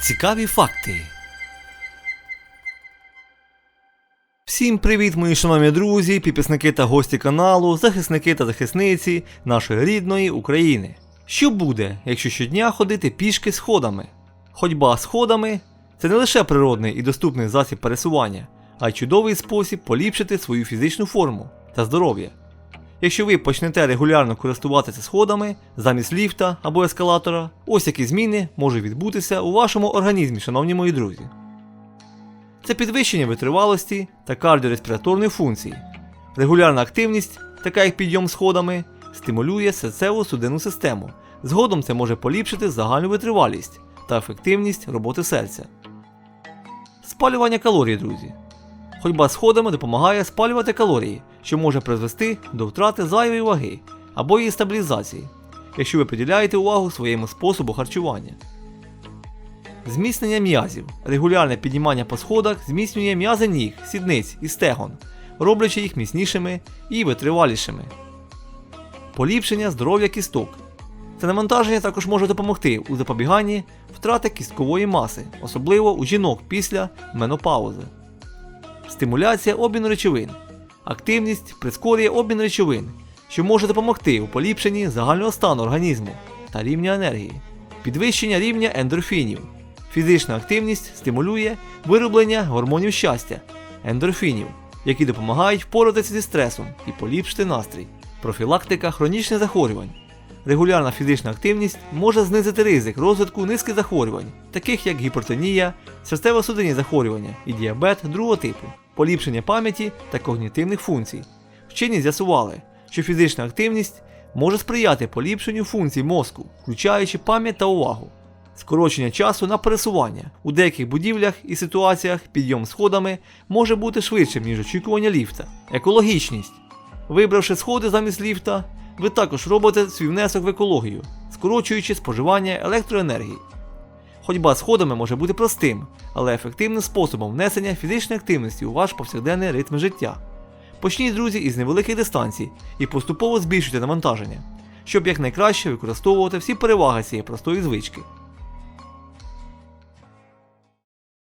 Цікаві факти. Всім привіт, мої шановні друзі, підписники та гості каналу, захисники та захисниці нашої рідної України. Що буде, якщо щодня ходити пішки сходами? Ходьба сходами це не лише природний і доступний засіб пересування, а й чудовий спосіб поліпшити свою фізичну форму та здоров'я. Якщо ви почнете регулярно користуватися сходами замість ліфта або ескалатора, ось які зміни можуть відбутися у вашому організмі, шановні мої друзі. Це підвищення витривалості та кардіореспіраторної функції. Регулярна активність, така як підйом сходами, стимулює серцево-судинну систему. Згодом це може поліпшити загальну витривалість та ефективність роботи серця. Спалювання калорій, друзі. Ходьба сходами допомагає спалювати калорії, що може призвести до втрати зайвої ваги або її стабілізації, якщо ви приділяєте увагу своєму способу харчування. Зміцнення м'язів. Регулярне піднімання по сходах зміцнює м'язи ніг, сідниць і стегон, роблячи їх міцнішими і витривалішими. Поліпшення здоров'я кісток. Це навантаження також може допомогти у запобіганні втрати кісткової маси, особливо у жінок після менопаузи. Стимуляція обміну речовин. Активність прискорює обмін речовин, що може допомогти у поліпшенні загального стану організму та рівня енергії. Підвищення рівня ендорфінів. Фізична активність стимулює вироблення гормонів щастя ендорфінів, які допомагають впоратися зі стресом і поліпшити настрій. Профілактика хронічних захворювань. Регулярна фізична активність може знизити ризик розвитку низки захворювань, таких як гіпертонія, серцево-судинні захворювання і діабет другого типу, поліпшення пам'яті та когнітивних функцій. Вчені з'ясували, що фізична активність може сприяти поліпшенню функцій мозку, включаючи пам'ять та увагу. Скорочення часу на пересування. У деяких будівлях і ситуаціях підйом сходами може бути швидшим, ніж очікування ліфта. Екологічність. Вибравши сходи замість ліфта, ви також робите свій внесок в екологію, скорочуючи споживання електроенергії. Ходьба сходами може бути простим, але ефективним способом внесення фізичної активності у ваш повсякденний ритм життя. Почніть, друзі, із невеликих дистанцій і поступово збільшуйте навантаження, щоб якнайкраще використовувати всі переваги цієї простої звички.